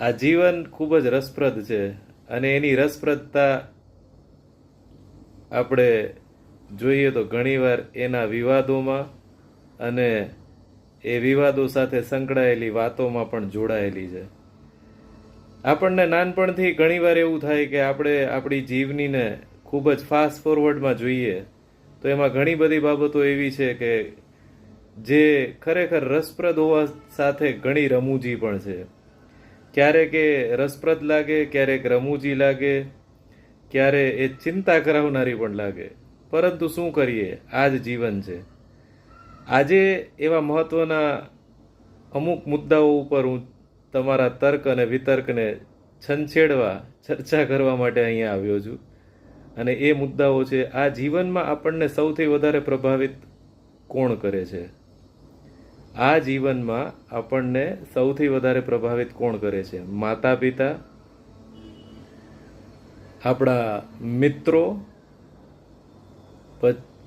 આ જીવન ખૂબ જ રસપ્રદ છે અને એની રસપ્રદતા આપણે જોઈએ તો ઘણીવાર એના વિવાદોમાં અને એ વિવાદો સાથે સંકળાયેલી વાતોમાં પણ જોડાયેલી છે. આપણને નાનપણથી ઘણીવાર એવું થાય કે આપણે આપણી જીવનીને ખૂબ જ ફાસ્ટ ફોરવર્ડમાં જોઈએ તો એમાં ઘણી બધી બાબતો એવી છે કે જે ખરેખર રસપ્રદ હોવા સાથે ઘણી રમૂજી પણ છે. ક્યારેક એ રસપ્રદ લાગે, ક્યારેક રમૂજી લાગે, ક્યારે એ ચિંતા કરાવનારી પણ લાગે. પરંતુ શું કરીએ? આ જ જીવન છે. આજે એવા મહત્વના અમુક મુદ્દાઓ ઉપર હું તમારા તર્ક અને વિતર્કને છંછેડવા, ચર્ચા કરવા માટે અહીંયા આવ્યો છું. અને એ મુદ્દાઓ છે, આ જીવનમાં આપણને સૌથી વધારે પ્રભાવિત કોણ કરે છે? આ જીવનમાં આપણને સૌથી વધારે પ્રભાવિત કોણ કરે છે? માતા પિતા આપણા મિત્રો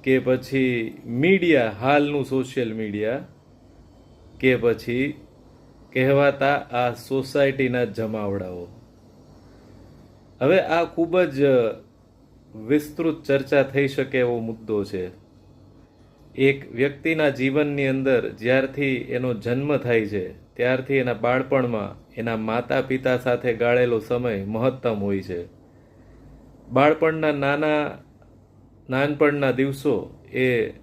કે પછી મીડિયા, હાલનું સોશિયલ મીડિયા, કે પછી કહેવાતા આ સોસાયટીના જમાવડાઓ. હવે આ ખૂબ જ વિસ્તૃત ચર્ચા થઈ શકે એવો મુદ્દો છે. એક વ્યક્તિના જીવનની અંદર જ્યારથી એનો જન્મ થાય છે, ત્યારથી એના બાળપણમાં એના માતા પિતા સાથે ગાળેલો સમય મહત્તમ હોય છે. બાળપણના નાના, નાનપણના દિવસો એ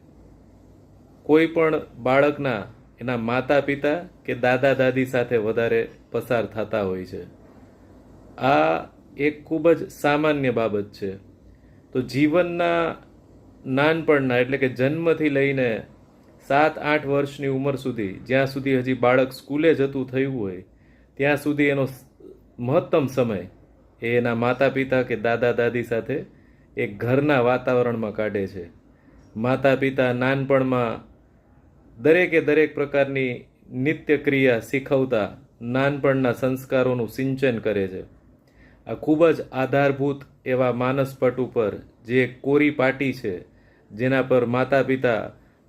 કોઈ પણ બાળકના એના માતા પિતા કે દાદા દાદી સાથે વધારે પસાર થતા હોય છે. આ એક ખૂબ જ સામાન્ય બાબત છે. તો જીવનના નાનપણના, એટલે કે જન્મથી લઈને સાત, આઠ વર્ષની ઉંમર સુધી, જ્યાં સુધી હજી બાળક સ્કૂલે જતું થયું હોય, ત્યાં સુધી એનો મહત્તમ સમય એ એના માતા પિતા કે દાદા દાદી સાથે એક ઘરના વાતાવરણમાં કાઢે છે. માતા પિતા નાનપણમાં દરેકે દરેક પ્રકારની નિત્ય ક્રિયા શીખવતા નાનપણના સંસ્કારોનું સિંચન કરે છે. આ ખૂબ જ આધારભૂત એવા માનસપટ ઉપર જે કોરી પાટી છે જેના પર માતા પિતા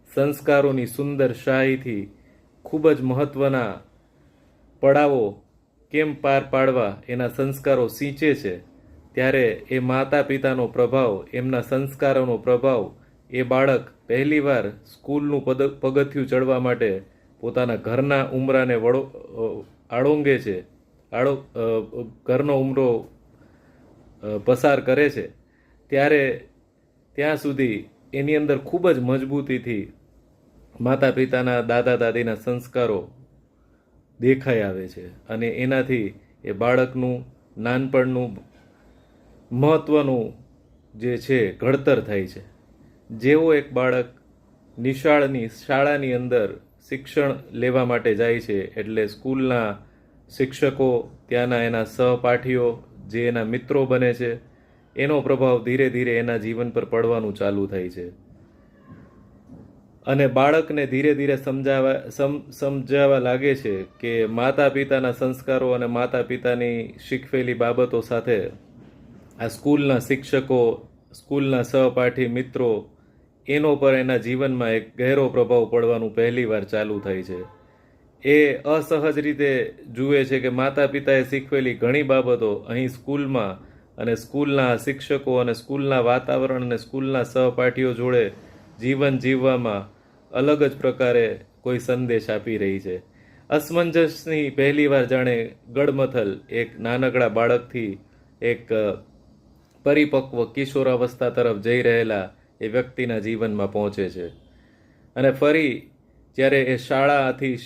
સંસ્કારોની સુંદર શાહીથી ખૂબ જ મહત્વના પડાવો કેમ પાર પાડવા એના સંસ્કારો સિંચે છે, ત્યારે એ માતા પિતાનો પ્રભાવ, એમના સંસ્કારોનો પ્રભાવ, એ બાળક પહેલીવાર સ્કૂલનું પદ, પગથિયું ચડવા માટે પોતાના ઘરના ઉમરાને વડો આળોંગે છે આળો ઘરનો ઉમરો પસાર કરે છે. ત્યારે ત્યાં સુધી એની અંદર ખૂબ જ મજબૂતીથી માતા પિતાના દાદા દાદીના સંસ્કારો દેખાઈ આવે છે અને એનાથી એ બાળકનું, નાનપણનું મહત્ત્વનું જે છે ઘડતર થાય છે. જેવો એક બાળક નિશાળની, શાળાની અંદર શિક્ષણ લેવા માટે જાય છે એટલે સ્કૂલના શિક્ષકો ત્યાંના એના સહપાઠીઓ, જે એના મિત્રો બને છે એનો પ્રભાવ ધીરે ધીરે એના જીવન પર પડવાનું ચાલુ થાય છે. અને બાળકને ધીરે ધીરે સમજાવા, સમ સમજાવવા લાગે છે કે માતા પિતાના સંસ્કારો અને માતા પિતાની શીખવેલી બાબતો સાથે આ સ્કૂલના શિક્ષકો, સ્કૂલના સહપાઠી મિત્રો, એનો પર એના જીવનમાં એક ગહેરો પ્રભાવ પડવાનું પહેલીવાર ચાલુ થાય છે. એ અસહજ રીતે જુએ છે કે માતા પિતાએ શીખવેલી ઘણી બાબતો અહીં સ્કૂલમાં અને સ્કૂલના શિક્ષકો અને સ્કૂલના વાતાવરણ અને સ્કૂલના સહપાઠીઓ જોડે જીવન જીવવામાં અલગ જ પ્રકારે કોઈ સંદેશ આપી રહી છે. અસમંજસની પહેલીવાર જાણે ગડમથલ એક નાનકડા બાળકથી એક પરિપક્વ કિશોરાવસ્થા તરફ જઈ રહેલા એ વ્યક્તિના જીવનમાં પહોંચે છે. અને ફરી જ્યારે એ શાળાથી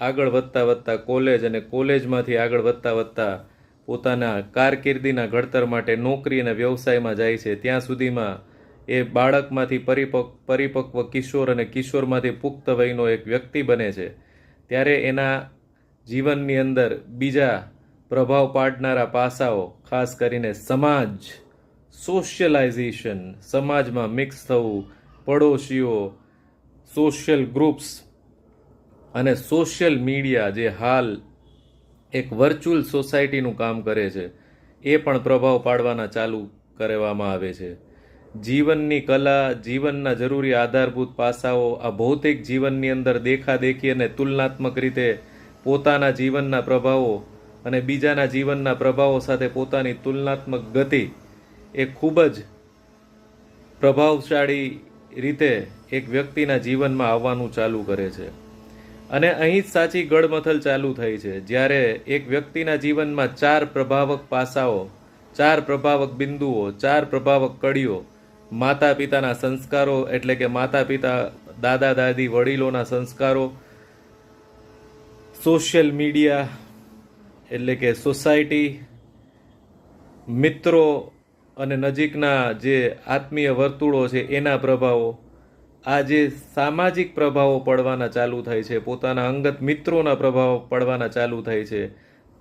આગળ વધતા વધતા કોલેજ અને કોલેજમાંથી આગળ વધતા વધતા પોતાના કારકિર્દીના ઘડતર માટે નોકરી અને વ્યવસાયમાં જાય છે. ત્યાં સુધીમાં એ બાળકમાંથી પરિપક્વ પરિપક્વ કિશોર અને કિશોરમાંથી પુખ્ત વયનો એક વ્યક્તિ બને છે. ત્યારે એના જીવનની અંદર બીજા પ્રભાવ પાડનારા પાસાઓ, ખાસ કરીને સમાજ સોશિયલાઇઝેશન સમાજમાં મિક્સ થવું, પડોશીઓ સોશિયલ ગ્રુપ્સ અને સોશિયલ મીડિયા જે હાલ એક વર્ચ્યુઅલ સોસાયટીનું કામ કરે છે. એ પણ પ્રભાવ પાડવાના ચાલુ કરવામાં આવે છે. જીવનની કલા, જીવનના જરૂરી આધારભૂત પાસાઓ, આ ભૌતિક જીવનની અંદર દેખાદેખી અને તુલનાત્મક રીતે પોતાના જીવનના પ્રભાવો અને બીજાના જીવનના પ્રભાવો સાથે પોતાની તુલનાત્મક ગતિ એ ખૂબ જ પ્રભાવશાળી રીતે એક વ્યક્તિના જીવનમાં આવવાનું ચાલુ કરે છે. અને અહીં જ સાચી ગડમથલ ચાલુ થઈ છે. જ્યારે એક વ્યક્તિના જીવનમાં ચાર પ્રભાવક પાસાઓ, ચાર પ્રભાવક બિંદુઓ, ચાર પ્રભાવક કડીઓ માતા પિતાના સંસ્કારો એટલે કે માતા પિતા દાદા, દાદી, વડીલોના સંસ્કારો, સોશિયલ મીડિયા એટલે કે સોસાયટી, મિત્રો અને નજીકના જે આત્મીય વર્તુળો છે એના પ્રભાવો આ જે સામાજિક પ્રભાવો પડવાના ચાલુ થાય છે, પોતાના અંગત મિત્રોના પ્રભાવો પડવાના ચાલુ થાય છે,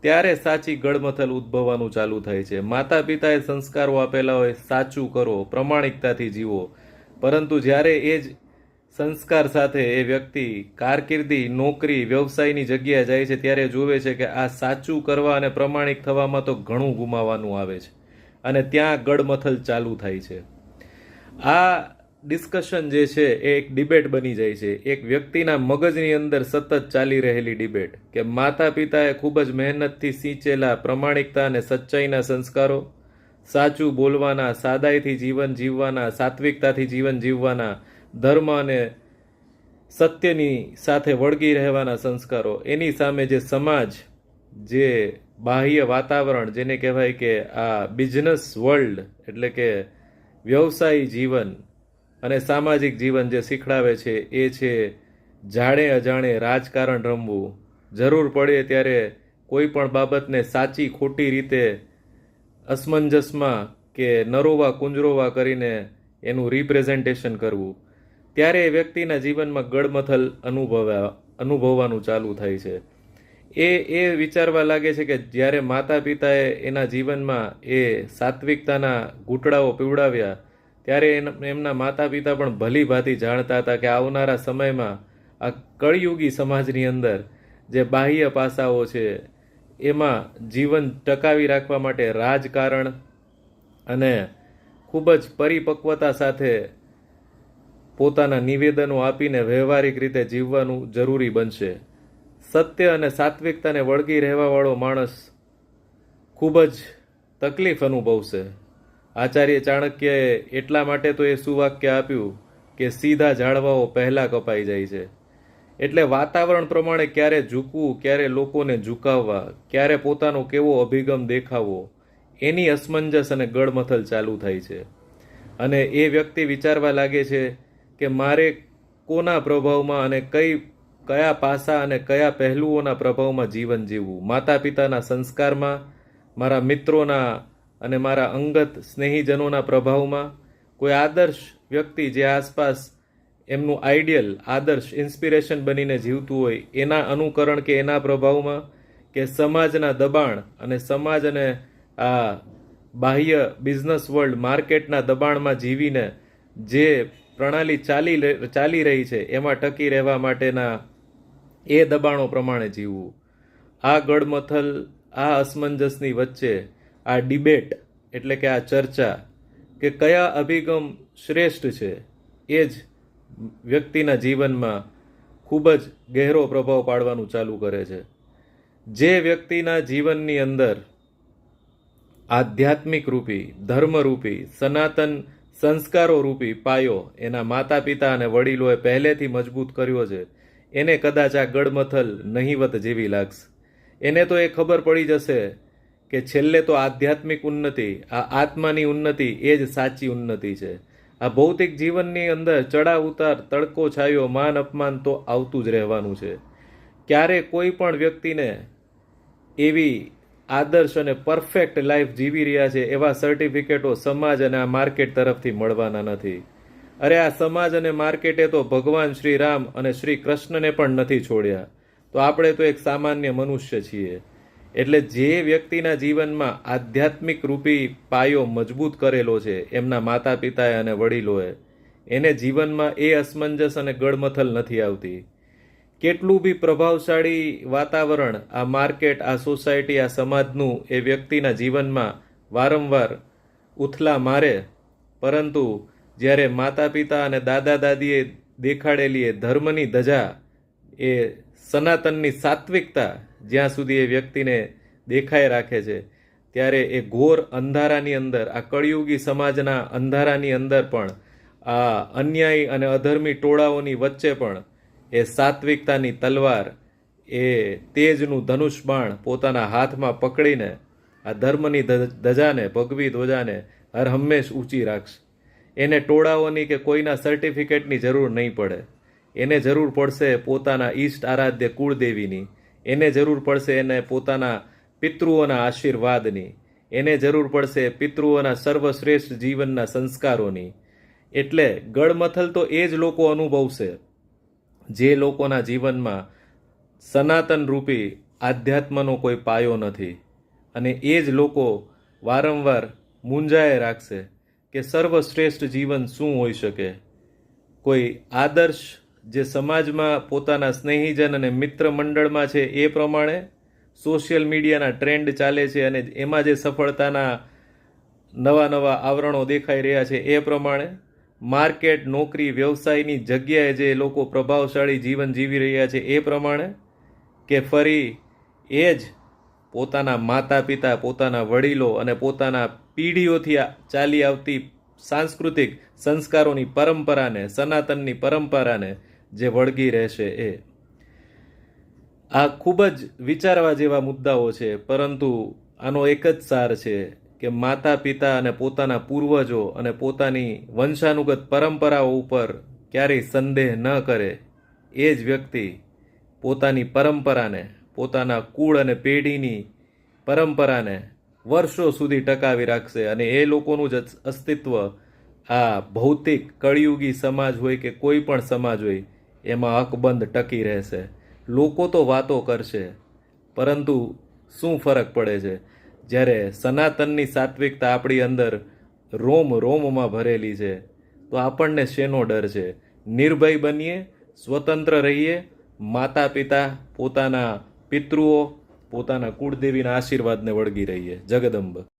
ત્યારે સાચી ગડમથલ ઉદ્ભવવાનું ચાલુ થાય છે. માતા પિતાએ સંસ્કારો આપેલા હોય, સાચું કરો, પ્રમાણિકતાથી જીવો. પરંતુ જ્યારે એ જ સંસ્કાર સાથે એ વ્યક્તિ કારકિર્દી, નોકરી, વ્યવસાયની જગ્યાએ જાય છે, ત્યારે જોવે છે કે આ સાચું કરવા અને પ્રમાણિક થવામાં તો ઘણું ગુમાવવાનું આવે છે. અને ત્યાં ગડમથલ ચાલુ થાય છે. આ ડિસ્કશન જે છે એ એક ડિબેટ બની જાય છે. એક વ્યક્તિના મગજની અંદર સતત ચાલી રહેલી ડિબેટ કે માતા પિતાએ ખૂબ જ મહેનતથી સિંચેલા પ્રમાણિકતા અને સચ્ચાઈના સંસ્કારો, સાચું બોલવાના, સાદાઈથી જીવન જીવવાના, સાત્વિકતાથી જીવન જીવવાના, ધર્મ અને સત્યની સાથે વળગી રહેવાના સંસ્કારો. એની સામે જે સમાજ, જે બાહ્ય વાતાવરણ જેને કહેવાય કે આ બિઝનેસ વર્લ્ડ એટલે કે વ્યવસાયી જીવન અને સામાજિક જીવન જે શીખડાવે છે, એ છે જાણે અજાણે રાજકારણ રમવું. જરૂર પડે ત્યારે કોઈ પણ બાબતને સાચી ખોટી રીતે અસમંજસમાં કે નરોવા કુંજરોવા કરીને એનું રિપ્રેઝન્ટેશન કરવું. ત્યારે એ વ્યક્તિના જીવનમાં ગડમથલ અનુભવ્યા અનુભવવાનું ચાલુ થાય છે. એ એ વિચારવા લાગે છે કે જ્યારે માતા પિતાએ એના જીવનમાં એ સાત્વિકતાના ઘૂંટડાઓ પીવડાવ્યા ત્યારે એમના માતા પિતા પણ ભલી ભાંતિ જાણતા હતા કે આવનારા સમયમાં આ કળયુગી સમાજની અંદર જે બાહ્ય પાસાઓ છે, એમાં જીવન ટકાવી રાખવા માટે રાજકારણ અને ખૂબ જ પરિપક્વતા સાથે પોતાના નિવેદનો આપીને વ્યવહારિક રીતે જીવવાનું જરૂરી બનશે. સત્ય અને સાત્વિકતાને વળગી રહેવાવાળો માણસ ખૂબ જ તકલીફ અનુભવશે. આચાર્ય ચાણક્યએ એટલા માટે તો એ સુવાક્ય આપ્યું કે સીધા ઝાડવાઓ પહેલા કપાઈ જાય છે. એટલે વાતાવરણ પ્રમાણે ક્યારે ઝૂકવું, ક્યારે લોકોને ઝુકાવવા, ક્યારે પોતાનો કેવો અભિગમ દેખાવો, એની અસમંજસ અને ગડમથલ ચાલુ થાય છે. અને એ વ્યક્તિ વિચારવા લાગે છે કે મારે કોના પ્રભાવમાં અને કઈ, કયા પાસા અને કયા પહેલુઓના પ્રભાવમાં જીવન જીવવું? માતા પિતાના સંસ્કારમાં, મારા મિત્રોના અને મારા અંગત સ્નેહીજનોના પ્રભાવમાં કોઈ આદર્શ વ્યક્તિ જે આસપાસ એમનું આઈડિયલ, આદર્શ ઇન્સ્પિરેશન બનીને જીવતું હોય, એના અનુકરણ કે એના પ્રભાવમાં કે સમાજના દબાણ અને સમાજ અને આ બાહ્ય બિઝનેસ વર્લ્ડ માર્કેટના દબાણમાં જીવીને જે પ્રણાલી ચાલી ચાલી રહી છે, એમાં ટકી રહેવા માટેના એ દબાણો પ્રમાણે જીવવું. આ ગડમથલ આ અસમંજસની વચ્ચે આ ડિબેટ એટલે કે આ ચર્ચા કે કયા અભિગમ શ્રેષ્ઠ છે, એ જ વ્યક્તિના જીવનમાં ખૂબ જ ગહેરો પ્રભાવ પાડવાનું ચાલુ કરે છે. જે વ્યક્તિના જીવનની અંદર આધ્યાત્મિક રૂપી ધર્મરૂપી સનાતન સંસ્કારો રૂપી પાયો એના માતા પિતા અને વડીલોએ પહેલેથી મજબૂત કર્યો છે, એને કદાચ આ ગડમથલ નહીવત જેવી લાગશે. એને તો એ ખબર પડી જશે કે છેલ્લે તો આધ્યાત્મિક ઉન્નતિ, આ આત્માની ઉન્નતિ એ જ સાચી ઉન્નતિ છે. આ ભૌતિક જીવનની અંદર ચડાવ ઉતાર, તડકો છાયો, માન અપમાન તો આવતું જ રહેવાનું છે. ક્યારે કોઈ પણ વ્યક્તિને એવી આદર્શ અને પરફેક્ટ લાઈફ જીવી રહ્યા છે એવા સર્ટિફિકેટો સમાજ અને આ માર્કેટ તરફથી મળવાના નથી. અરે આ સમાજ અને માર્કેટે તો ભગવાન શ્રી રામ અને શ્રી કૃષ્ણને પણ નથી છોડ્યા. તો આપણે તો એક સામાન્ય મનુષ્ય છીએ. એટલે જે વ્યક્તિના જીવનમાં આધ્યાત્મિક રૂપી પાયો મજબૂત કરેલો છે, એમના માતા પિતાએ અને વડીલોએ, એને જીવનમાં એ અસમંજસ અને ગળમથલ નથી આવતી. કેટલું બી પ્રભાવશાળી વાતાવરણ આ માર્કેટ, આ સોસાયટી, આ સમાજનું એ વ્યક્તિના જીવનમાં વારંવાર ઉથલા મારે, પરંતુ જ્યારે માતા પિતા અને દાદા દાદીએ દેખાડેલી એ ધર્મની ધજા, એ સનાતનની સાત્વિકતા જ્યાં સુધી એ વ્યક્તિને દેખાઈ રાખે છે, ત્યારે એ ઘોર અંધારાની અંદર, આ કળિયુગી સમાજના અંધારાની અંદર પણ, આ અન્યાયી અને અધર્મી ટોળાઓની વચ્ચે પણ એ સાત્વિકતાની તલવાર, એ તેજનું ધનુષ બાણ પોતાના હાથમાં પકડીને, આ ધર્મની ધજાને, ભગવી ધ્વજાને હર હંમેશ ઊંચી રાખશે. એને ટોળાઓની કે કોઈના સર્ટિફિકેટની જરૂર નહીં પડે. એને જરૂર પડશે પોતાના ઈષ્ટ આરાધ્ય કુળદેવીની. એને જરૂર પડશે એને પોતાના પિતૃઓના આશીર્વાદની. એને જરૂર પડશે પિતૃઓના સર્વશ્રેષ્ઠ જીવનના સંસ્કારોની. એટલે ગળમથલ તો એ જ લોકો અનુભવશે, જે લોકોના જીવનમાં સનાતન રૂપી આધ્યાત્મનો કોઈ પાયો નથી. અને એ જ લોકો વારંવાર મૂંઝાએ રાખશે કે સર્વશ્રેષ્ઠ જીવન શું હોઈ શકે? કોઈ આદર્શ જે સમાજમાં પોતાના સ્નેહીજન અને મિત્ર મંડળમાં છે એ પ્રમાણે સોશિયલ મીડિયાના ટ્રેન્ડ ચાલે છે અને એમાં જે સફળતાના નવા નવા આવરણો દેખાઈ રહ્યા છે એ પ્રમાણે માર્કેટ, નોકરી, વ્યવસાયની જગ્યાએ જે લોકો પ્રભાવશાળી જીવન જીવી રહ્યા છે એ પ્રમાણે કે ફરી એ જ પોતાના માતા પિતા પોતાના વડીલો અને પોતાના પેઢીઓથી ચાલી આવતી સાંસ્કૃતિક સંસ્કારોની પરંપરાને, સનાતનની પરંપરાને જે વળગી રહેશે એ. આ ખૂબ જ વિચારવા જેવા મુદ્દાઓ છે, પરંતુ આનો એક જ સાર છે કે માતા પિતા અને પોતાના પૂર્વજો અને પોતાની વંશાનુગત પરંપરાઓ ઉપર ક્યારેય સંદેહ ન કરે એ જ વ્યક્તિ પોતાની પરંપરાને, પોતાના કુળ અને પેઢીની પરંપરાને વર્ષો સુધી ટકાવી રાખશે અને એ લોકોનું જ અસ્તિત્વ આ ભૌતિક કળિયુગી સમાજ હોય કે કોઈ પણ સમાજ હોય એમાં અકબંધ ટકી રહેશે. લોકો તો વાતો કરશે, પરંતુ શું ફરક પડે છે? જ્યારે સનાતનની સાત્વિકતા આપણી અંદર રોમ રોમમાં ભરેલી છે, તો આપણને શેનો ડર છે? નિર્ભય બનીએ, સ્વતંત્ર રહીએ માતા પિતા પોતાના પિતૃઓ, પોતાના કુળદેવીના આશીર્વાદને વળગી રહીએ. જગદંબ.